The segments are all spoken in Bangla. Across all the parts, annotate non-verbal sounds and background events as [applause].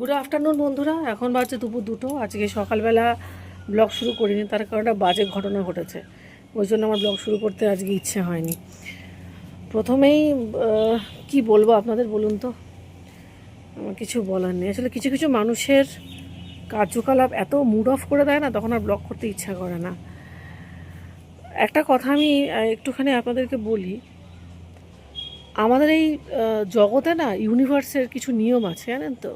গুড আফটারনুন বন্ধুরা। এখন বাজছে দুপুর দুটো। আজকে সকালবেলা ব্লগ শুরু করিনি, তার কারণে একটা বাজে ঘটনা ঘটেছে। ওই জন্য আমার ব্লগ শুরু করতে আজকে ইচ্ছে হয়নি। প্রথমেই কি বলব আপনাদের বলুন তো? আমার কিছু বলার নেই। আসলে কিছু কিছু মানুষের কার্যকলাপ এত মুড অফ করে দেয় না, তখন আর ব্লগ করতে ইচ্ছা করে না। একটা কথা আমি একটুখানি আপনাদেরকে বলি। আমাদের এই জগতে না ইউনিভার্সের কিছু নিয়ম আছে, জানেন তো?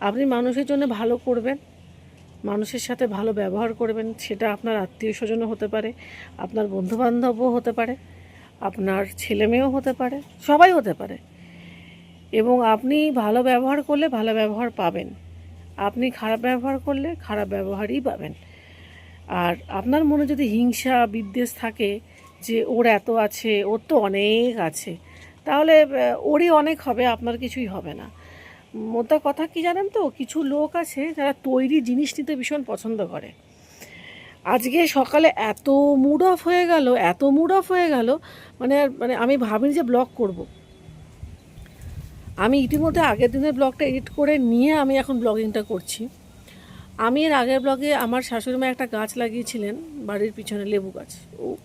আপনি মানুষের জন্য ভালো করবেন, মানুষের সাথে ভালো ব্যবহার করবেন, সেটা আপনার আত্মীয় স্বজনও হতে পারে, আপনার বন্ধুবান্ধবও হতে পারে, আপনার ছেলেমেয়েও হতে পারে, সবাই হতে পারে। এবং আপনি ভালো ব্যবহার করলে ভালো ব্যবহার পাবেন। আপনি খারাপ ব্যবহার করলে খারাপ ব্যবহারই পাবেন। আর আপনার মনে যদি হিংসা, বিদ্বেষ থাকে যে ওর এত আছে, ওর তো অনেক আছে, তাহলে ওরই অনেক হবে, আপনার কিছুই হবে না। মোটা কথা কি জানেন তো? কিছু লোক আছে যারা তৈরি জিনিস নিতে ভীষণ পছন্দ করে। আজকে সকালে এত মুড অফ হয়ে গেল, এত মুড অফ হয়ে গেল মানে মানে আমি ভাবিনি যে ব্লগ করব। আমি ইতিমধ্যে আগের দিনের ব্লগটা এডিট করে নিয়ে আমি এখন ব্লগিংটা করছি। আমি এর আগের ব্লগে আমার শাশুড়ি মা একটা গাছ লাগিয়েছিলেন বাড়ির পিছনে লেবু গাছ।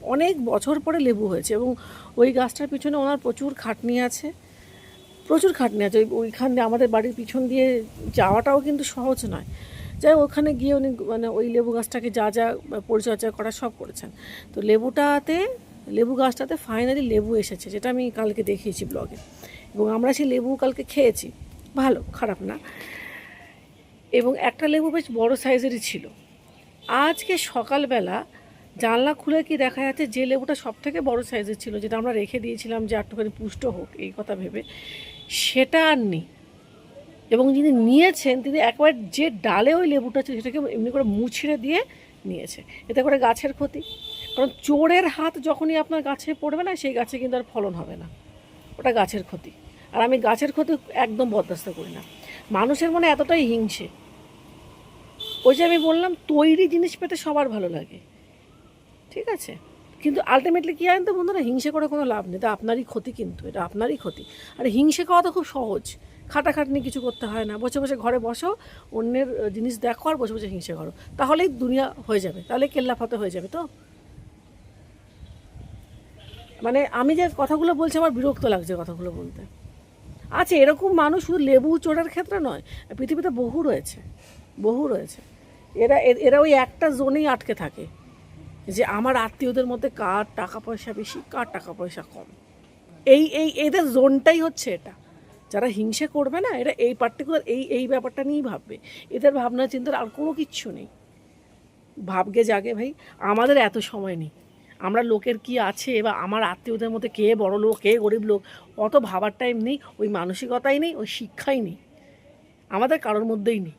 অনেক বছর পরে লেবু হয়েছে এবং ওই গাছটার পিছনে ওনার প্রচুর খাটনি আছে। প্রচুর খাটনি আছে। ওই ওইখান দিয়ে আমাদের বাড়ির পিছন দিয়ে যাওয়াটাও কিন্তু সহজ নয়। যাই ওখানে গিয়ে উনি মানে ওই লেবু গাছটাকে যা যা পরিচর্যা করা সব করেছেন। তো লেবুটাতে, লেবু গাছটাতে ফাইনালি লেবু এসেছে, যেটা আমি কালকে দেখিয়েছি ব্লগে। এবং আমরা সেই লেবু কালকে খেয়েছি। ভালো, খারাপ না। এবং একটা লেবু বেশ বড় সাইজেরই ছিল। আজকে সকালবেলা জানলা খুলে কি দেখা যাচ্ছে যে লেবুটা সব থেকে বড় সাইজের ছিল, যেটা আমরা রেখে দিয়েছিলাম যে একটুখানি পুষ্ট হোক, এই কথা ভেবে। সেটা আর নেই। এবং যিনি নিয়েছেন, তিনি একবার যে ডালে ওই লেবুটা ছিল সেটাকে এমনি করে মুছড়ে দিয়ে নিয়েছে। এতে করে গাছের ক্ষতি। কারণ চোরের হাত যখনই আপনার গাছে পড়বে না, সেই গাছে কিন্তু আর ফলন হবে না। ওটা গাছের ক্ষতি। আর আমি গাছের ক্ষতি একদম বরদাস্ত করি না। মানুষের মনে এতটাই হিংসে। ওই যে আমি বললাম, তৈরি জিনিস পেতে সবার ভালো লাগে। ঠিক আছে? কিন্তু আলটিমেটলি কী জানেন তো বন্ধুরা? হিংসে করে কোনো লাভ নেই। এটা আপনারই ক্ষতি কিন্তু, এটা আপনারই ক্ষতি। আর হিংসে করা তো খুব সহজ। খাটাখাটনি কিছু করতে হয় না। বসে বসে ঘরে বসো, অন্যের জিনিস দেখো আর বসে বসে হিংসে করো। তাহলেই দুনিয়া হয়ে যাবে। তাহলে কেল্লা ফতে হয়ে যাবে তো? মানে আমি যে কথাগুলো বলছি, আমার বিরক্ত লাগছে কথাগুলো বলতে। আছে এরকম মানুষ শুধু লেবু চোরের ক্ষেত্রে নয়, পৃথিবীতে বহু রয়েছে। বহু রয়েছে। এরা এরা ওই একটা জোনেই আটকে থাকে। যে আমার আত্মীয়দের মধ্যে কার টাকা পয়সা বেশি, কার টাকা পয়সা কম? এই এই, এদের জোনটাই হচ্ছে এটা। যারা হিংসে করবে না, এরা এই পার্টিকুলার এই এই ব্যাপারটা নিয়েই ভাববে। এদের ভাবনা চিন্তার আর কোনো কিচ্ছু নেই। ভাবগে জাগে ভাই, আমাদের এত সময় নেই। আমরা লোকের কি আছে বা আমার আত্মীয়দের মধ্যে কে বড় লোক, কে গরিব লোক, অত ভাবার টাইম নেই, ওই মানসিকতাই নেই, ওই শিক্ষাই নেই। আমাদের কারোর মধ্যেই নেই।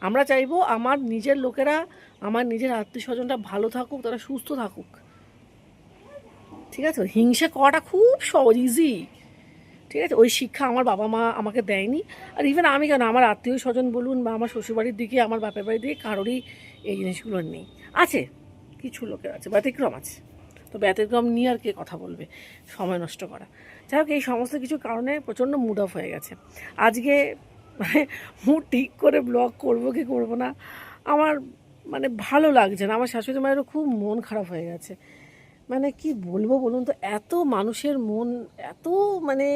আমরা চাইব আমার নিজের লোকেরা আমার নিজের আত্মীয় স্বজনরা ভালো থাকুক, তারা সুস্থ থাকুক। ঠিক আছে? হিংসা করাটা খুব সহজ ইজি ঠিক আছে? ওই শিক্ষা আমার বাবা মা আমাকে দেয়নি। আর ইভেন আমি কেন? আমার আত্মীয় স্বজন বলুন বা আমার শ্বশুরবাড়ির দিকে, আমার বাপের বাড়ির দিকে কারোরই এই জিনিসগুলো নেই। আছে, কিছু লোকের আছে, ব্যতিক্রম আছে। তো ব্যতিক্রম নিয়ে আর কে কথা বলবে? সময় নষ্ট করা। যাই হোক, এই সমস্ত কিছু কারণে প্রচণ্ড মুড অফ হয়ে গেছে। আজকে মানে মুড ঠিক করে ব্লগ করব কি করব না? আমার মানে ভালো লাগছে না। আমার শাশুড়ি মায়েরও খুব মন খারাপ হয়ে গেছে। মানে কি বলব বলুন তো এত মানুষের মন এত মানে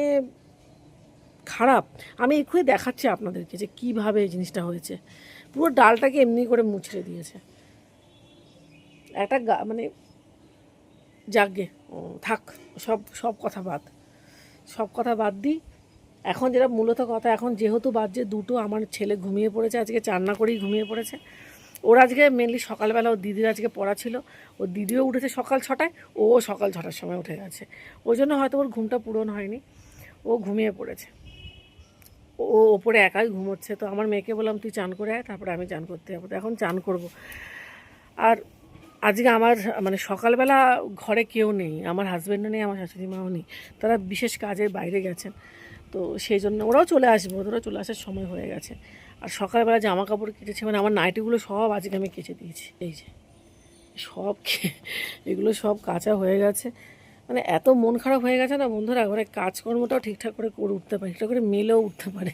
খারাপ। আমি এক্ষুনি দেখাচ্ছি আপনাদেরকে যে কীভাবে এই জিনিসটা হয়েছে। পুরো ডালটাকে এমনি করে মুছড়ে দিয়েছে। একটা গা মানে যাকগে ও, থাক সব সব কথা বাদ। সব কথা বাদ দিই এখন যেটা মূলত কথা এখন যেহেতু বাজছে দুটো আমার ছেলে ঘুমিয়ে পড়েছে আজকে চান্না করেই ঘুমিয়ে পড়েছে। ওর আজকে মেনলি সকালবেলা ওর দিদির আজকে পড়া ছিল। ওর দিদিও উঠেছে সকাল ছটায়, ও সকাল ছটার সময় উঠে গেছে। ওই জন্য হয়তো ওর ঘুমটা পূরণ হয়নি, ও ঘুমিয়ে পড়েছে। ও ওপরে একাই ঘুমোচ্ছে, তো আমার মেয়েকে বললাম, তুই চান করে আয়, তারপরে আমি চান করতে যাব। তো এখন চান করব। আর আজকে আমার মানে সকালবেলা ঘরে কেউ নেই, আমার হাজব্যান্ডও নেই, আমার শাশুড়ি মাও নেই। তারা বিশেষ কাজে বাইরে গেছেন। তো সেই জন্য ওরাও চলে আসবে, ওদেরও চলে আসার সময় হয়ে গেছে। আর সকালবেলা জামা কাপড় কেটেছে মানে আমার নাইটিগুলো সব আজকে আমি কেচে দিয়েছি, এই যে। সব এগুলো সব কাঁচা হয়ে গেছে। মানে এত মন খারাপ হয়ে গেছে না বন্ধুরা, ঘরে কাজকর্মটাও ঠিকঠাক করে করে উঠতে পারে, ঠিকঠাক করে মেলেও উঠতে পারে।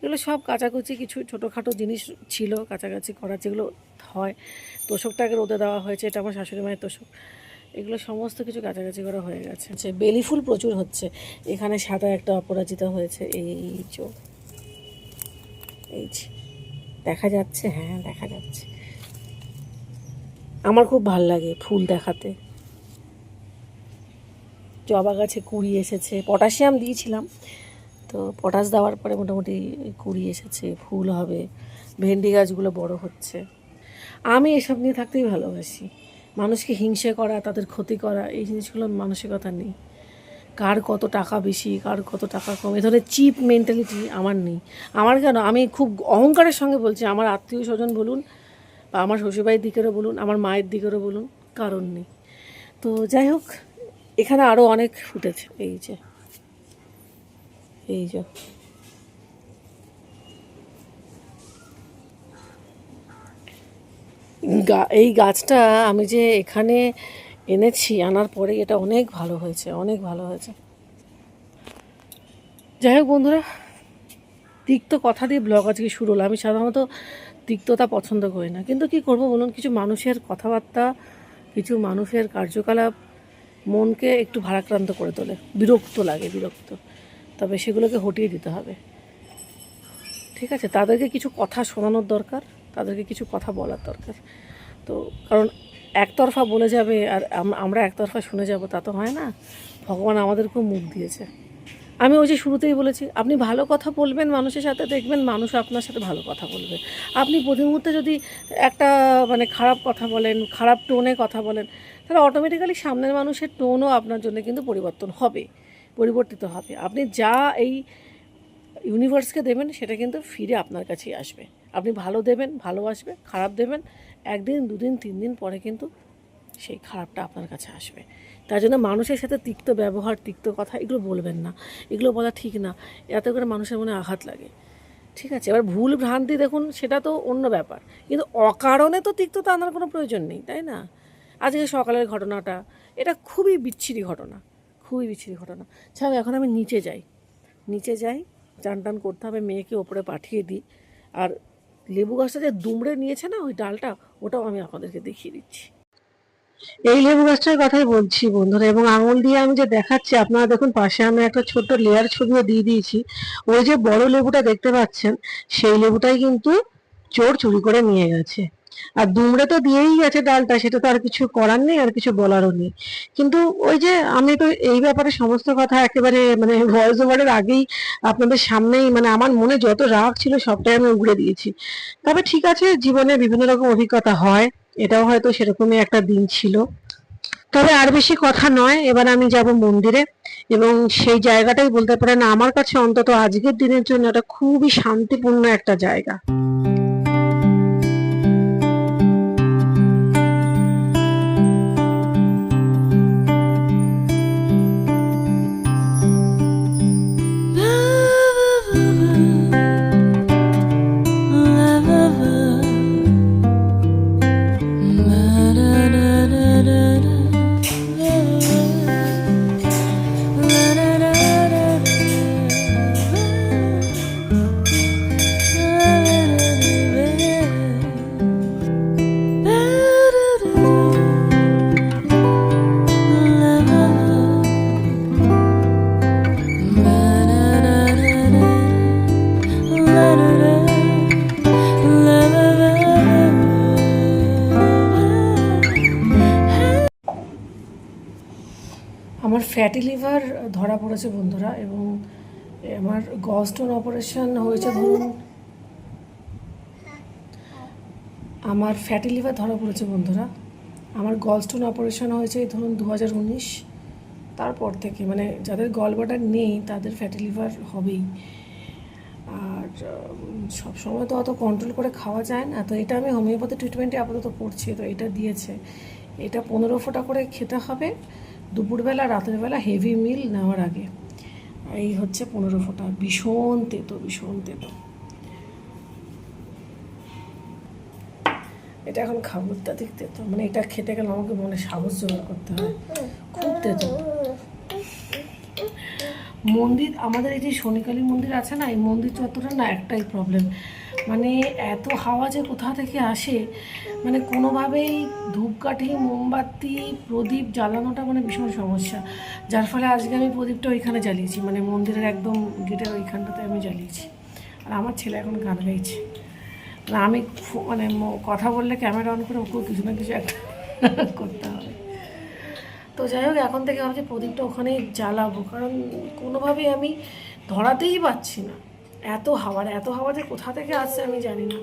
এগুলো সব কাচাকুচি, কিছু ছোটোখাটো জিনিস ছিল কাছাকাছি করা যেগুলো হয়। তোষকটাকে রোদে দেওয়া হয়েছে, এটা আমার শাশুড়ি মায়ের তোষক। এগুলো সমস্ত কিছু কাছাকাছি করা হয়ে গেছে। আচ্ছা বেলি ফুল প্রচুর হচ্ছে। এখানে সাদা একটা অপরাজিতা হয়েছে। এই চো এই দেখা যাচ্ছে হ্যাঁ দেখা যাচ্ছে। আমার খুব ভালো লাগে ফুল দেখাতে। জবা গাছে কুড়ি এসেছে। পটাশিয়াম দিয়েছিলাম। তো পটাশ দেওয়ার পরে মোটামুটি কুড়ি এসেছে। ফুল হবে। ভেন্ডি গাছগুলো বড় হচ্ছে। আমি এসব নিয়ে থাকতেই ভালোবাসি। মানুষকে হিংসে করা, তাদের ক্ষতি করা, এই জিনিসগুলো মানসিকতা নেই। কার কত টাকা বেশি, কার কত টাকা কম, এ ধরনের চিপ মেন্টালিটি আমার নেই। আমার কেন? আমি খুব অহংকারের সঙ্গে বলছি, আমার আত্মীয় স্বজন বলুন বা আমার শ্বশুরবাড়ির দিকেরও বলুন, আমার মায়ের দিকেরও বলুন, কারণ নেই। তো যাই হোক, এখানে আরও অনেক ফুটেছে এই যে এই যে। এই গাছটা আমি যে এখানে এনেছি, আনার পরে এটা অনেক ভালো হয়েছে, অনেক ভালো হয়েছে। যাই হোক বন্ধুরা, তিক্ত কথা দিয়ে ব্লগ আজকে শুরু হলো। আমি সাধারণত তিক্ততা পছন্দ করি না। কিন্তু কি করব বলুন, কিছু মানুষের কথাবার্তা, কিছু মানুষের কার্যকলাপ মনকে একটু ভারাক্রান্ত করে তোলে। বিরক্ত লাগে, বিরক্ত। তবে সেগুলোকে হটিয়ে দিতে হবে। ঠিক আছে, তাদেরকে কিছু কথা শোনানোর দরকার। তাদেরকে কিছু কথা বলার দরকার। তো কারণ একতরফা বলে যাবে আর আমরা একতরফা শুনে যাব, তা তো হয় না। ভগবান আমাদেরকেও মুখ দিয়েছে। আমি ওই যে শুরুতেই বলেছি, আপনি ভালো কথা বলবেন, মানুষের সাথে দেখবেন মানুষ আপনার সাথে ভালো কথা বলবে। আপনি প্রতি মুহূর্তে যদি একটা মানে খারাপ কথা বলেন, খারাপ টোনে কথা বলেন, তাহলে অটোমেটিক্যালি সামনের মানুষের টোনও আপনার জন্য কিন্তু পরিবর্তন হবে, পরিবর্তিত হবে। আপনি যা এই ইউনিভার্সকে দেবেন, সেটা কিন্তু ফিরে আপনার কাছেই আসবে। আপনি ভালো দেবেন, ভালোবাসবে, খারাপ দেবেন, একদিন, দুদিন তিন দিন পরে কিন্তু সেই খারাপটা আপনার কাছে আসবে। তার জন্য মানুষের সাথে তিক্ত ব্যবহার, তিক্ত কথা এগুলো বলবেন না। এগুলো বলা ঠিক না। এতে করে মানুষের মনে আঘাত লাগে। ঠিক আছে? এবার ভুল ভ্রান্তি দেখুন, সেটা তো অন্য ব্যাপার। কিন্তু অকারণে তো তিক্ততা আনার কোনো প্রয়োজন নেই, তাই না? আজকে সকালের ঘটনাটা, এটা খুবই বিচ্ছিরি ঘটনা। খুবই বিচ্ছিরি ঘটনা। ছাড়া, এখন আমি নিচে যাই। নিচে যাই চান টান করতে হবে, মেয়েকে ওপরে পাঠিয়ে দিই। আর লেবু গাছটা যে দুমড়ে নিয়েছে না ওই ডালটা, ওটাও আমি আপনাদেরকে দেখিয়ে দিচ্ছি। এই লেবু গাছটার কথাই বলছি বন্ধুরা, এবং আঙুল দিয়ে আমি যে দেখাচ্ছি, আপনারা দেখুন পাশে আমি একটা ছোট্ট লেয়ার ছবিও দিয়ে দিয়েছি। ওই যে বড় লেবুটা দেখতে পাচ্ছেন, সেই লেবুটাই কিন্তু চোর চুরি করে নিয়ে গেছে। আর দুমড়ে তো দিয়েই গেছে ডালটা, সেটা তো আর কিছু করার নেই, আর কিছু বলারও নেই। কিন্তু ওই যে আমি তো এই ব্যাপারে সমস্ত কথা একেবারে মানে ভয়েস ওভারের আগেই আপনাদের সামনেই মানে আমার মনে যত রাগ ছিল সবটাই আমি উগড়ে দিয়েছি। তবে ঠিক আছে, জীবনে বিভিন্ন রকম অভিজ্ঞতা হয়, এটাও হয়তো সেরকমই একটা দিন ছিল। তবে আর বেশি কথা নয়, এবার আমি যাব মন্দিরে এবং সেই জায়গাটাই বলতে পারেন আমার কাছে অন্তত আজকের দিনের জন্য এটা খুবই শান্তিপূর্ণ একটা জায়গা। ধরা পড়েছে বন্ধুরা এবং আমার গস্টোন অপারেশন হয়েছে ধরুন। আমার ফ্যাটি লিভার ধরা পড়েছে বন্ধুরা। আমার গলস্টোন অপারেশন হয়েছে এই ধরুন দু হাজার উনিশ। তারপর থেকে মানে যাদের গলবাটার নেই তাদের ফ্যাটি লিভার হবেই। আর সব সময় তো অত কন্ট্রোল করে খাওয়া যায় না। তো এটা আমি হোমিওপ্যাথি ট্রিটমেন্টে আপাতত করছি। তো এটা দিয়েছে। এটা পনেরো ফোঁটা করে খেতে হবে। দুপুরবেলা, রাতের বেলা হেভি মিল নেওয়ার আগে। এই হচ্ছে পনেরো ফোঁটা। ভীষণ তেতো ভীষণ তেতো। এটা এখন খাব, অত্যাধিক তেতো। মানে এটা খেতে গেলে আমাকে মনে সাহস জোগাড় করতে হয়। খুব তেতো। মন্দির, আমাদের এই যে শনিকালী মন্দির আছে না, এই মন্দির চত্বরে না একটাই প্রবলেম মানে এত হাওয়া যে কোথা থেকে আসে মানে কোনোভাবেই ধূপকাঠি, মোমবাতি, প্রদীপ জ্বালানোটা মানে ভীষণ সমস্যা। যার ফলে আজকে আমি প্রদীপটা ওইখানে জ্বালিয়েছি মানে মন্দিরের একদম গেটের ওইখানটাতে আমি জ্বালিয়েছি। আর আমার ছেলে এখন গান গাইছে। না আমি মানে কথা বললে ক্যামেরা অন করে ওকেও কিছু না কিছু একটা [laughs] করতে হবে। তো যাই হোক, এখন থেকে ভাবছি প্রদীপটা ওখানে জ্বালাবো। কারণ কোনোভাবেই আমি ধরাতেই পাচ্ছি না। এত হাওয়ার এত হাওয়া যে কোথা থেকে আসছে আমি জানি না।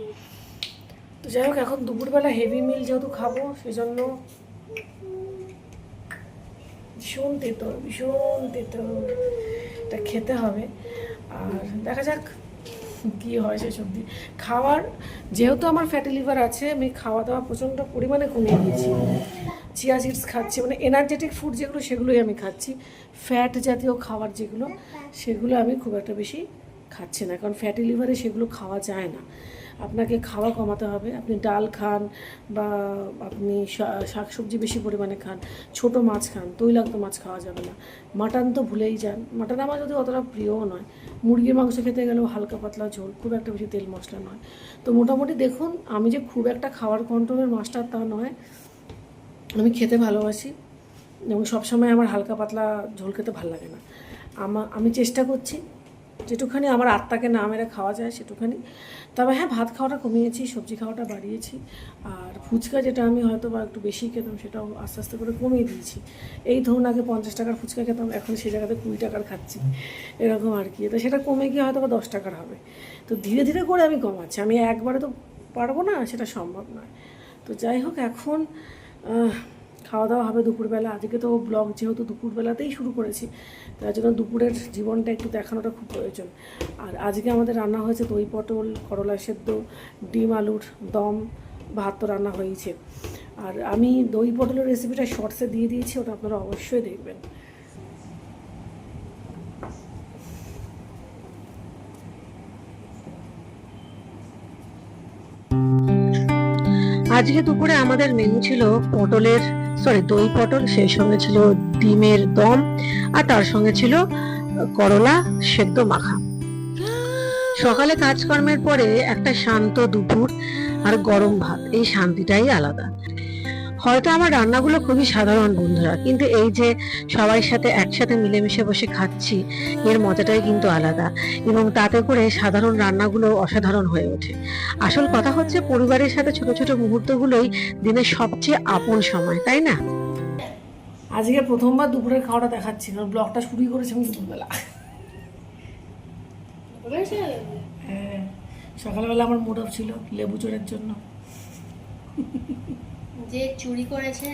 তো যাই হোক, এখন দুপুরবেলা হেভি মিল যেহেতু খাব সেই জন্য ভীষণ তেতো ভীষণ তেতো এটা খেতে হবে। আর দেখা যাক কি হয় সেসব দিয়ে খাওয়ার, যেহেতু আমার ফ্যাটি লিভার আছে, আমি খাওয়া দাওয়া প্রচণ্ড পরিমাণে কমিয়ে দিয়েছি। চিয়া সিডস খাচ্ছি মানে এনার্জেটিক ফুড যেগুলো, সেগুলোই আমি খাচ্ছি। ফ্যাট জাতীয় খাবার যেগুলো, সেগুলো আমি খুব একটা বেশি খাচ্ছি না, কারণ ফ্যাটি লিভারে সেগুলো খাওয়া যায় না। আপনাকে খাওয়া কমাতে হবে। আপনি ডাল খান বা আপনি শাকসবজি বেশি পরিমাণে খান, ছোট মাছ খান, তৈলাক্ত মাছ খাওয়া যাবে না। মাটন তো ভুলেই যান। মাটন আমার যদি অতটা প্রিয়ও নয়। মুরগির মাংস খেতে গেলেও হালকা পাতলা ঝোল, খুব একটা বেশি তেল মশলা নয়। তো মোটামুটি দেখুন, আমি যে খুব একটা খাওয়ার কন্ট্রোলের মাস্টার তা নয়। আমি খেতে ভালোবাসি এবং সবসময় আমার হালকা পাতলা ঝোল খেতে ভালো লাগে না। আমা, আমি চেষ্টা করছি যেটুখানি আমার আত্মাকে না মেরে খাওয়া যায় সেটুখানি। তবে হ্যাঁ ভাত খাওয়াটা কমিয়েছি, সবজি খাওয়াটা বাড়িয়েছি। আর ফুচকা যেটা আমি হয়তো বা একটু বেশি খেতাম সেটাও আস্তে আস্তে করে কমিয়ে দিয়েছি। এই ধরুন আগে পঞ্চাশ টাকার ফুচকা খেতাম, এখন সেই জায়গাতে কুড়ি টাকার খাচ্ছি। এরকম আর কি। তো সেটা কমে গিয়ে হয়তো বা দশ টাকার হবে। তো ধীরে ধীরে করে আমি কমাচ্ছি। আমি একবারে তো পারব না, সেটা সম্ভব নয়। তো যাই হোক, এখন খাওয়া দাওয়া হবে দুপুরবেলা। আজকে তো ব্লগ যেহেতু দুপুরবেলাতেই শুরু করেছি, তার জন্য দুপুরের জীবনটা একটু দেখানোটা খুব প্রয়োজন। আর আজকে আমাদের রান্না হয়েছে দই পটল, করলা সেদ্ধ, ডিম আলুর দম, ভাত তো রান্না হয়েছে আর আমি দই পটলের রেসিপিটা শর্টসে দিয়ে দিয়েছি, ওটা আপনারা অবশ্যই দেখবেন। আজকে দুপুরে আমাদের মেনু ছিল পটলের সরি দই পটল, সেই সঙ্গে ছিল ডিমের দম, আর তার সঙ্গে ছিল করলা সেদ্ধ মাখা। সকালে কাজকর্মের পরে একটা শান্ত দুপুর আর গরম ভাত, এই শান্তিটাই আলাদা। হয়তো আমার রান্নাগুলো খুবই সাধারণ বন্ধুরা কিন্তু এই যে সবার সাথে একসাথে মিলেমিশে বসে খাচ্ছি এর মজাটাই কিন্তু আলাদা এবং তাতে করে সাধারণ রান্নাগুলো অসাধারণ হয়ে ওঠে। আসল কথা হচ্ছে পরিবারের সাথে ছোট ছোট মুহূর্তগুলোই দিনের সবচেয়ে আপন সময় তাই না? আজকে প্রথমবার দুপুরের খাওয়াটা দেখাচ্ছি কারণ ব্লগটা শুরুই করেছি আমি দুপুরবেলা। হ্যাঁ সকালবেলা আমার মুড অফ ছিল লেবু চোরের জন্য। যে চুরি করেছে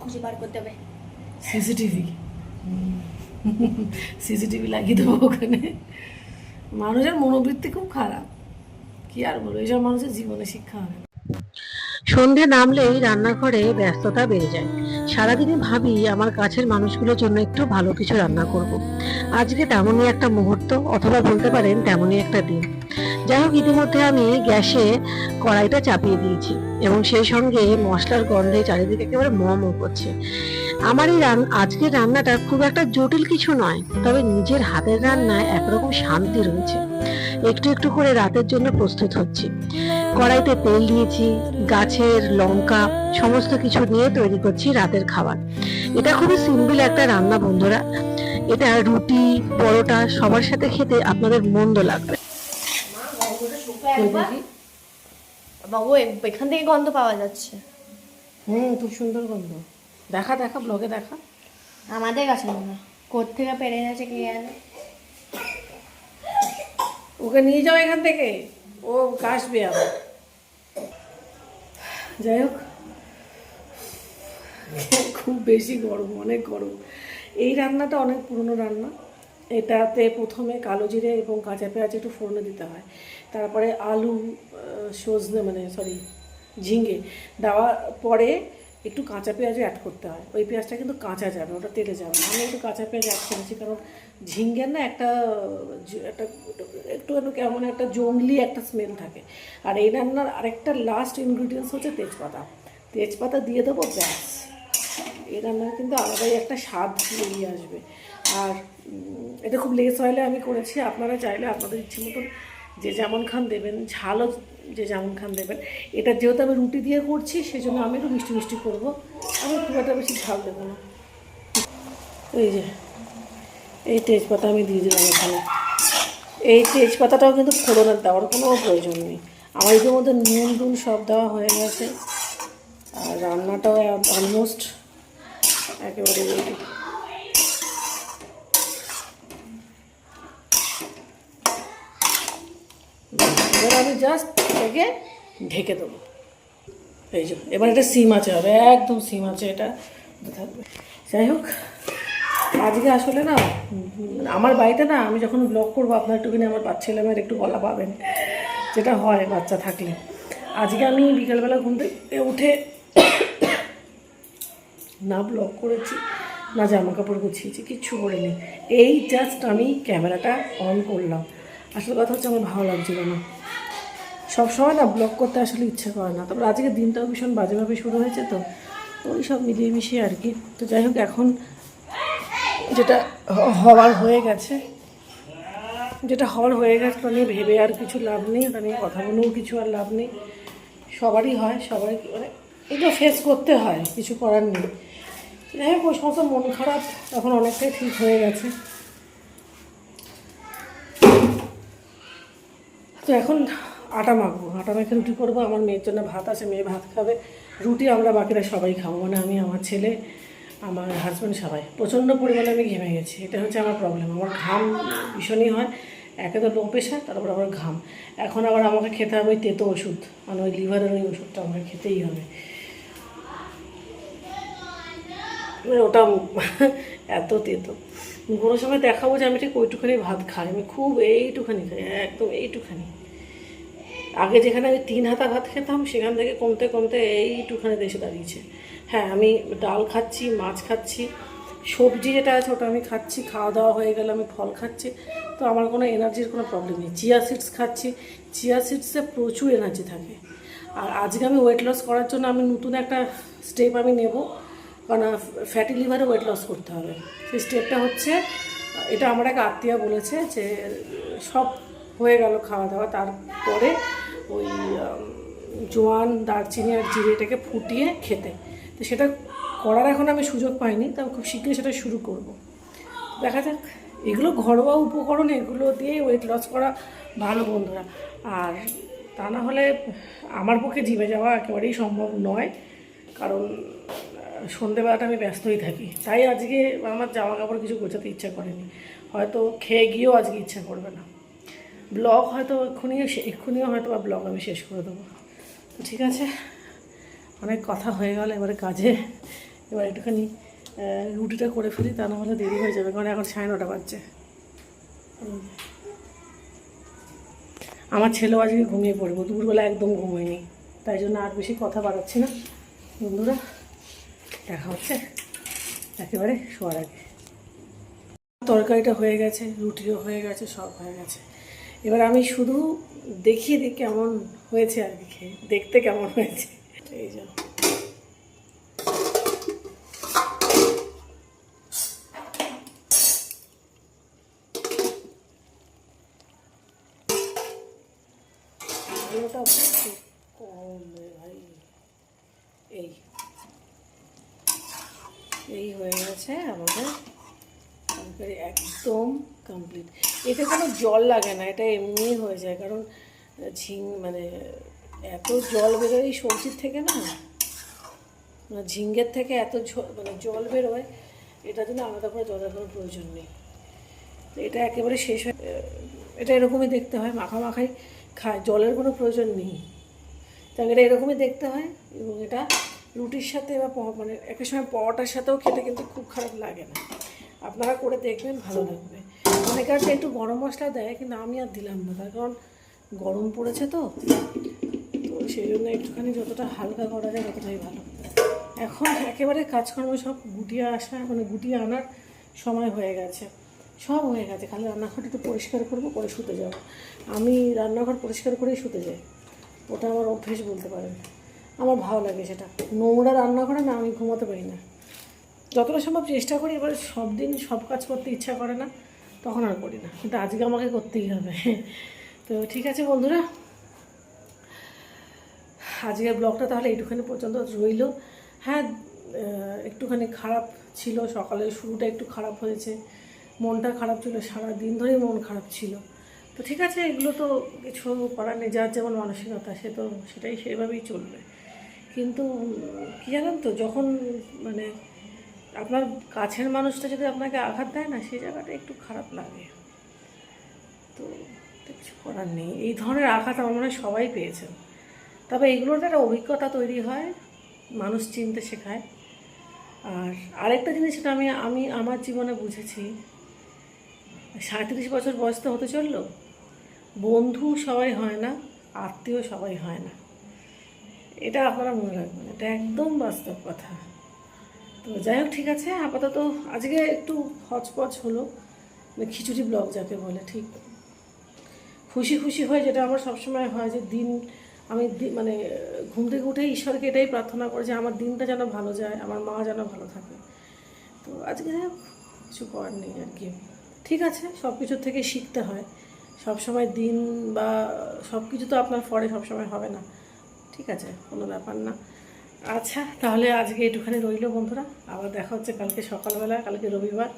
খুঁজে বার করতে হবে। সিসিটিভি। সিসিটিভি লাগিয়ে দেবো ওখানে। মানুষের মনোবৃত্তি খুব খারাপ। কি আর বলব এইসব মানুষের জীবনে শিক্ষা হবে। সন্ধে নামলেই রান্নাঘরে ব্যস্ততা বেড়ে যায়। সারাদিনে ভাবি আমার কাছের মানুষগুলোর জন্য একটু ভালো কিছু রান্না করব। আজকে তেমনই একটা মুহূর্ত অথবা বলতে পারেন তেমনই একটা দিন। যাই হোক, ইতিমধ্যে আমি গ্যাসে কড়াইটা চাপিয়ে দিয়েছি এবং সেই সঙ্গে মশলার গন্ধে চারিদিকে একেবারে ম ম করছে। আমার এই রান আজকের রান্নাটা খুব একটা জটিল কিছু নয়, তবে নিজের হাতের রান্নায় একরকম শান্তি রয়েছে। একটু একটু করে রাতের জন্য প্রস্তুত হচ্ছি। কড়াইতে তেল দিয়েছি, গাছের লঙ্কা, সমস্ত কিছু নিয়ে তৈরি করছি রাতের খাবার। এটা খুবই সিম্পল একটা রান্না বন্ধুরা। এটা রুটি, পরোটা সবার সাথে খেতে আপনাদের মন্দ লাগবে। দেখি। বাবু এখান থেকে গন্ধ পাওয়া যাচ্ছে। হুম খুব সুন্দর গন্ধ। দেখা দেখা ব্লগে দেখা। আমাদের কাছে হয়। কোথেকে পেরে গেছে কে জানে? ওকে নিয়ে যাও এখান থেকে। ও কাশবে আবার। যাই হোক। খুব বেশি গরম অনেক গরম। এই রান্নাটা অনেক পুরনো রান্না। এটাতে প্রথমে কালো জিরে এবং কাঁচা পেঁয়াজ একটু ফোড়নে দিতে হয়। তারপরে আলু সজনে মানে সরি ঝিঙে দেওয়ার পরে একটু কাঁচা পেঁয়াজও অ্যাড করতে হয়। ওই পেঁয়াজটা কিন্তু কাঁচা যাবে, ওটা তেলে যাবে। আমি একটু কাঁচা পেঁয়াজ অ্যাড করেছি কারণ ঝিঙ্গের না একটা একটা, একটু একটু কেমন একটা জঙ্গলি একটা স্মেল থাকে। আর এই রান্নার আরেকটা লাস্ট ইনগ্রিডিয়েন্টস হচ্ছে তেজপাতা। তেজপাতা দিয়ে দেবো ব্যাস। এই রান্নার কিন্তু আলাদাই একটা স্বাদ বেরিয়ে আসবে। আর এটা খুব লেস অয়েলে আমি করেছি। আপনারা চাইলে আপনাদের ইচ্ছে মতন যে যেমন খান দেবেন, ঝালও যে যেমন খান দেবেন। এটা যেহেতু আমি রুটি দিয়ে করছি, সেজন্য আমি একটু মিষ্টি মিষ্টি করব। আমি খুব একটা বেশি ঝাল দেবো না। এই যে, এই তেজপাতা আমি দিয়ে দিলাম এখানে। এই তেজপাতাটাও কিন্তু ফোড়নের দেওয়ার কোনো প্রয়োজন নেই। আমার ইতিমধ্যে নুন টুন সব দেওয়া হয়ে গেছে। আর রান্নাটাও অলমোস্ট একেবারে এবার আমি জাস্ট এটাকে ঢেকে দেবো। এই যে, এবার এটা সিম আছে, হবে, একদম সিম আছে এটা। থাকবে। যাই হোক, আজকে আসলে না, আমার বাড়িতে না, আমি যখন ব্লগ করব, আপনার একটুখানি আমার বাচ্চা মেয়ের একটু গলা পাবেন, যেটা হয় বাচ্চা থাকলে। আজকে আমি বিকালবেলা ঘুম থেকে উঠে না ব্লগ করেছি, না জামা কাপড় গুছিয়েছি, কিচ্ছু করিনি। এই জাস্ট আমি ক্যামেরাটা অন করলাম। আসলে কথা হচ্ছে আমার ভালো লাগছিল না সবসময় না ব্লগ করতে আসলে ইচ্ছে করে না। তারপর আজকে দিনটাও ভীষণ বাজেভাবে শুরু হয়েছে তো। ওই সব মিলিয়ে মিশিয়ে আর কি। তো যাই হোক, এখন যেটা হওয়ার হয়ে গেছে। যেটা হওয়ার হয়ে গেছে, তা নিয়ে ভেবে আর কিছু লাভ নেই। তা নিয়ে কথা বলেও কিছু আর লাভ নেই। সবারই হয়, সবারই মানে এগুলো ফেস করতে হয়, কিছু করার নেই। যাই হোক, ওই সমস্ত মন খারাপ এখন অনেকটাই ঠিক হয়ে গেছে। তো এখন আটা মাখবো। আটা মেখে রুটি করব, আমার মেয়ের জন্য ভাত আছে, মেয়ে ভাত খাবে। রুটি আমরা বাকিরা সবাই খাব মানে আমি, আমার ছেলে, আমার হাজব্যান্ড সবাই। প্রচণ্ড পরিমাণে আমি ঘেমে গেছি। এটা হচ্ছে আমার প্রবলেম আমার ঘাম ভীষণই হয়। একে তো লো প্রেশার তারপর আবার ঘাম। এখন আবার আমাকে খেতে হবে ওই তেতো ওষুধ মানে ওই লিভারের ওই ওষুধটা আমাকে খেতেই হবে। মানে ওটা [laughs] এত তেতো। কোনো সময় দেখাবো যে আমি ঠিক ওইটুখানি ভাত খাই। আমি খুব এইটুখানি খাই, একদম এইটুখানি। আগে যেখানে আমি তিন হাতা ভাত খেতাম, সেখান থেকে কমতে কমতে এইটুখানি দেশে দাঁড়িয়েছে। হ্যাঁ আমি ডাল খাচ্ছি, মাছ খাচ্ছি, সবজি যেটা আছে ওটা আমি খাচ্ছি, খাওয়া দাওয়া হয়ে গেলে আমি ফল খাচ্ছি। তো আমার কোনো এনার্জির কোনো প্রবলেম নেই। চিয়া সিডস খাচ্ছি। চিয়া সিডসে প্রচুর এনার্জি থাকে। আর আজকে আমি ওয়েট লস করার জন্য আমি নতুন একটা স্টেপ আমি নেব। কারণ ফ্যাটি লিভারে ওয়েট লস করতে হবে। সেই স্টেপটা হচ্ছে, এটা আমার এক আত্মীয়া বলেছে যে সব হয়ে গেল খাওয়া দাওয়া, তারপরে ওই জোয়ান, দারচিনি আর জিরেটাকে ফুটিয়ে খেতে। তো সেটা করার এখন আমি সুযোগ পাইনি তবে খুব শীঘ্রই সেটা শুরু করব। দেখা যাক, এগুলো ঘরোয়া উপকরণ, এগুলো দিয়ে ওয়েট লস করা ভালো, বন্ধুরা। আর তা না হলে আমার পক্ষে জিমে যাওয়া একেবারেই সম্ভব নয়, কারণ সন্ধেবেলাটা আমি ব্যস্তই থাকি। তাই আজকে আমার জামা কাপড় কিছু গোছাতে ইচ্ছা করেনি। হয়তো খেয়ে গিয়েও আজকে ইচ্ছা করবে না। ব্লগ হয়তো এক্ষুনি এক্ষুনিও হয়তো বা ব্লগ আমি শেষ করে দেবো। তো ঠিক আছে? অনেক কথা হয়ে গেল, এবারে কাজে। এবার একটুখানি রুটিটা করে ফেলি, তা না হলে দেরি হয়ে যাবে, কারণ এখন সাড়ে নটা বাজছে। আমার ছেলেও আজকে ঘুমিয়ে পড়ব, দুপুরবেলা একদম ঘুমোয়নি, তাই জন্য আর বেশি কথা বাড়াচ্ছি না। বন্ধুরা, দেখা হচ্ছে একেবারে শোয়ার আগে। তরকারিটা হয়ে গেছে, রুটিও হয়ে গেছে, সব হয়ে গেছে। এবার আমি শুধু দেখিয়ে দিই কেমন হয়েছে আর কি দেখতে কেমন হয়েছে। এই যে। আলুটা কম ভাই। এই। এই হয়ে গেছে আমাদের তরকারি একদম কমপ্লিট এতে কোনো জল লাগে না, এটা এমনি হয়ে যায়, কারণ ঝিং মানে এত জল বেরোয় এই সবজির থেকে না? মানে ঝিঙ্গের থেকে এত মানে জল বেরোয়, এটার জন্য আলাদা করে জলের কোনো প্রয়োজন নেই। এটা একেবারে শেষ হয় এটা এরকমই দেখতে হয় মাখা মাখাই খায়, জলের কোনো প্রয়োজন নেই। তাই এটা এরকমই দেখতে হয়, এবং এটা রুটির সাথে বা মানে একটা সময় পরোটার সাথেও খেতে কিন্তু খুব খারাপ লাগে না। আপনারা করে দেখবেন ভালো লাগবে। অনেকে আছে একটু গরম মশলা দেয় কিন্তু আমি আর দিলাম না তার কারণ গরম পড়েছে তো। তো সেই জন্য একটুখানি যতটা হালকা করা যায় ততটাই ভালো। এখন একেবারে কাজকর্ম সব গুটিয়ে আসা মানে গুটিয়ে আনার সময় হয়ে গেছে। সব হয়ে গেছে খালি রান্নাঘরটা একটু পরিষ্কার করব করে শুতে যাব। আমি রান্নাঘর পরিষ্কার করেই শুতে যাই। ওটা আমার অভ্যেস বলতে পারেন। আমার ভালো লাগে সেটা। নোংরা রান্নাঘরে না আমি ঘুমাতে পারি না। যতটা সম্ভব চেষ্টা করি, এবার সব দিন সব কাজ করতে ইচ্ছা করে না, তখন আর করি না। কিন্তু আজকে আমাকে করতেই হবে। তো ঠিক আছে বন্ধুরা, আজকের ব্লগটা তাহলে এইটুখানি পর্যন্ত রইল। হ্যাঁ একটুখানি খারাপ ছিল, সকালে শুরুটা একটু খারাপ হয়েছে, মনটা খারাপ ছিল, সারা দিন ধরেই মন খারাপ ছিল। তো ঠিক আছে, এগুলো তো কিছু করার নেই, যার যেমন মানসিকতা, সে তো সেটাই সেভাবেই চলবে। কিন্তু কী জানেন তো, যখন মানে আপনার কাছের মানুষটা যদি আপনাকে আঘাত দেয় না সেই জায়গাটা একটু খারাপ লাগে। তো কিছু করার নেই। এই ধরনের আঘাত আমার মনে হয় সবাই পেয়েছেন তবে এগুলোর একটা অভিজ্ঞতা তৈরি হয়, মানুষ চিনতে শেখায়। আর আরেকটা জিনিস সেটা আমি আমি আমার জীবনে বুঝেছি সাঁত্রিশ বছর বয়স তো হতে চলল, বন্ধু সবাই হয় না, আত্মীয় সবাই হয় না। এটা আপনারা মনে রাখবেন, এটা একদম বাস্তব কথা। তো যাই হোক, ঠিক আছে, আপাতত আজকে একটু হচপচ হলো মানে খিচুড়ি ব্লগ যাকে বলে, ঠিক। খুশি খুশি হয় যেটা আমার সবসময় হয় যে দিন, আমি মানে ঘুম থেকে উঠে ঈশ্বরকে এটাই প্রার্থনা করে যে আমার দিনটা যেন ভালো যায়, আমার মা যেন ভালো থাকে। তো আজকে যাই কিছু করার নেই আর কি। ঠিক আছে সব কিছুর থেকে শিখতে হয়। সব সময় দিন বা সব কিছু তো আপনার ফরে সবসময় হবে না। ঠিক আছে, কোনো ব্যাপার না। আচ্ছা তাহলে আজকে একটুখানি রইল বন্ধুরা। আবার দেখা হচ্ছে কালকে সকালবেলা, কালকে রবিবার।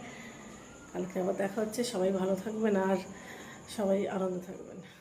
কালকে আবার দেখা হচ্ছে। সবাই ভালো থাকবেন আর সবাই আনন্দ থাকবেন।